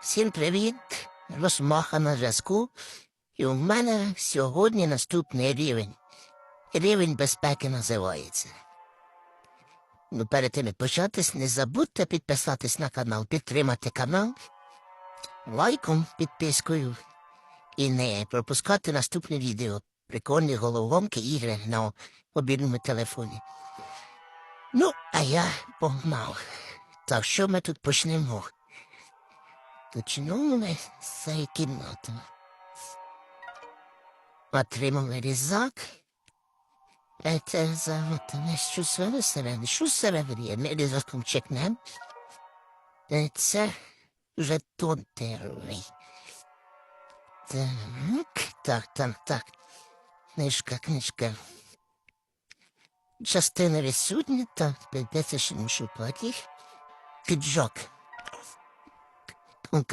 Всім привіт! Росмаха на зв'язку. І у мене сьогодні наступний рівень. Рівень безпеки називається. Ну, перед тим як початись, не забудьте підписатись на канал, підтримати канал лайком, підпискою і не пропускати наступне відео. Прикольні головоломки ігри на мобільному телефоні. Ну, а я погнав. Так що ми тут почнемо? Почнемо ми з цієї. Отримали різак. Е, Це за от, не що всередині, що всередині, ми різаком чекнемо. Е, Це жетон терний. Так, так, так, так. Книжка, книжка. Частина відсутня, так, прийдеться ще мушу платити. Піджак. У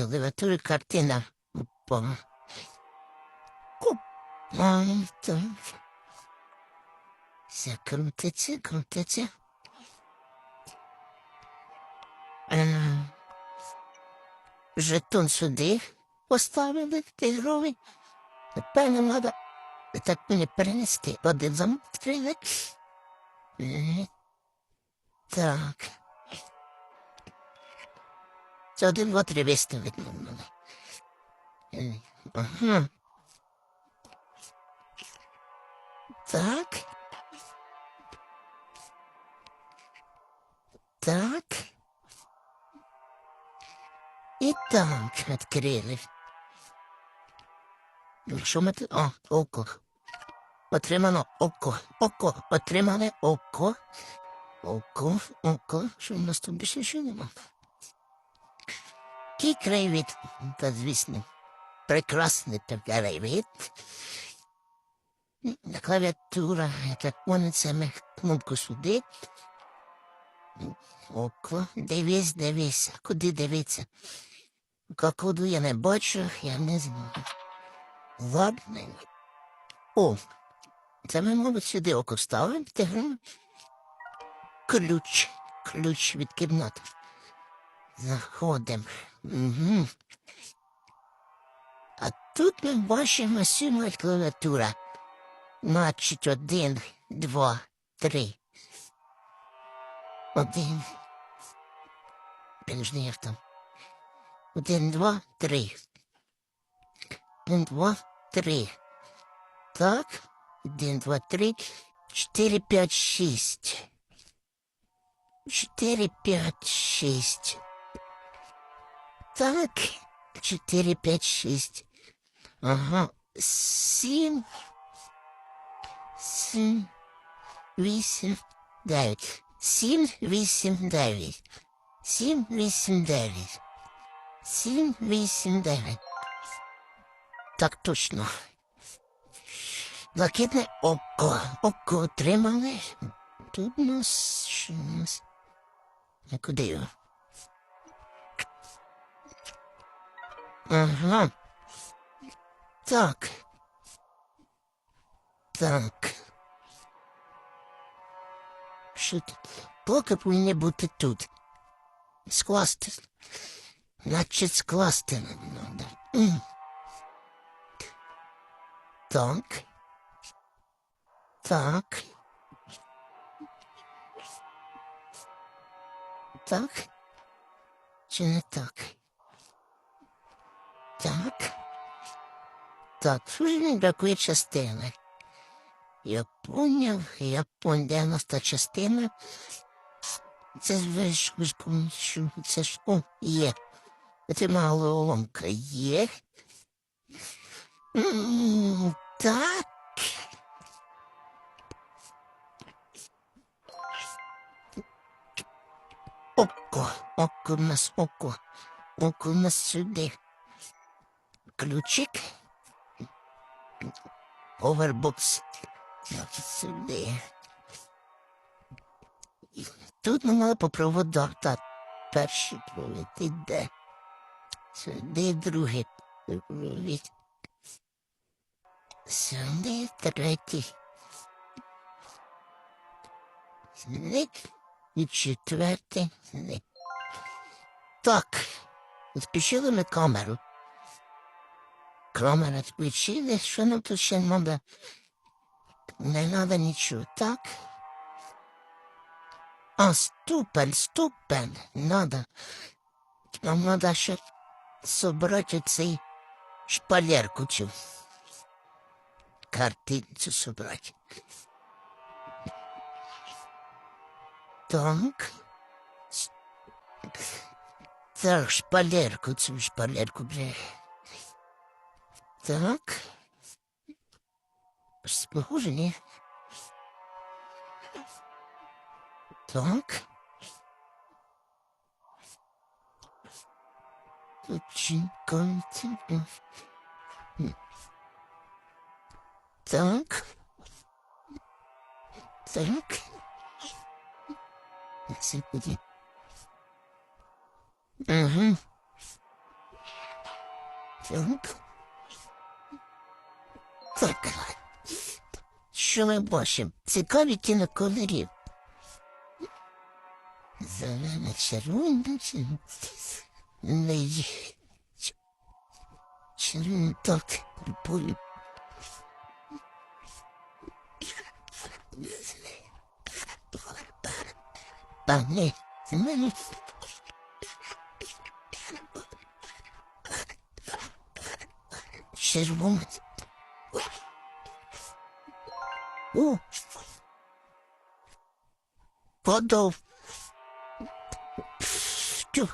картина. Все крутиться, крутиться. Е, Жетон сюди поставили тигровий. Нам треба так мені перенести. Один замок. Е, Так. Це один два три Ага. Так. Так. І так відкрили. Що ми тут? О, око. Отримано око. Око. Отримане око. Око, око. Що в нас тут більше нічого нема? Який краєвид, та звісно, прекрасний краєвид. Клавіатура, як пониться, ми кнопку сюди. Око, дивись, дивись, куди дивитися? Кокоду я не бачу, я не знаю. Ладно. О, це ми, мабуть, сюди око ставимо. Ключ, ключ від кімнати. Заходимо. Угу. А тут ми бачимо сьома клавіатура. Значить, один, два, три. Один. Підожди, як там. Один, два, три. Один, два, три. Так. Один, два, три. Чотири, п'ять, шість. Чотири, п'ять, шість. Так. Чотири, п'ять, шість. Ага. Сім. Сім. Вісім. Дев'ять. Сім, вісім, дев'ять. Сім, вісім, дев'ять. Сім, вісім, дев'ять. Так точно. Блакитне око. Око отримали. Тут нас куди його? Ага. Так. Так. Що тут? Поки повинні бути тут. Скласти. Значить, скласти надо. М. Так. Так. Так. Чи не так? Так. Так, мені бракує частини? Я поняв, я поняв, де у нас та частина. Це ж це ж о, є. Це головоломка є. М, Так. Око, око в нас око. Око в нас сюди. Ключик. Овербокс. Сюди. Тут ми мали по проводах. Так, перший провід іде. Сюди другий провід. Сюди третій. Сюди і четвертий. Так, включили ми камеру. Камеру включили, що нам тут ще треба? Не треба нічого, так? А, ступень, ступень, надо. Нам надо ще собрати цей шпалерку цю. Картинцю собрати. Так. Так, шпалерку, цю шпалерку, бля. Так. Схоже, ні. Так. Очень Так. Так. Господи. Угу. Так. Так. Що ми бачимо? Цікаві кіноколорів. Зелена червона червона. Червона так. Боль. Пане, мене. Червона. О! Подав.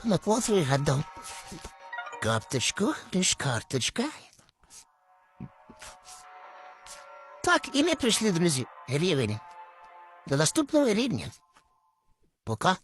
На кот вигадав. Карточку, лиш карточка. Так, і ми прийшли, друзі, рівень. До наступного рівня. Пока.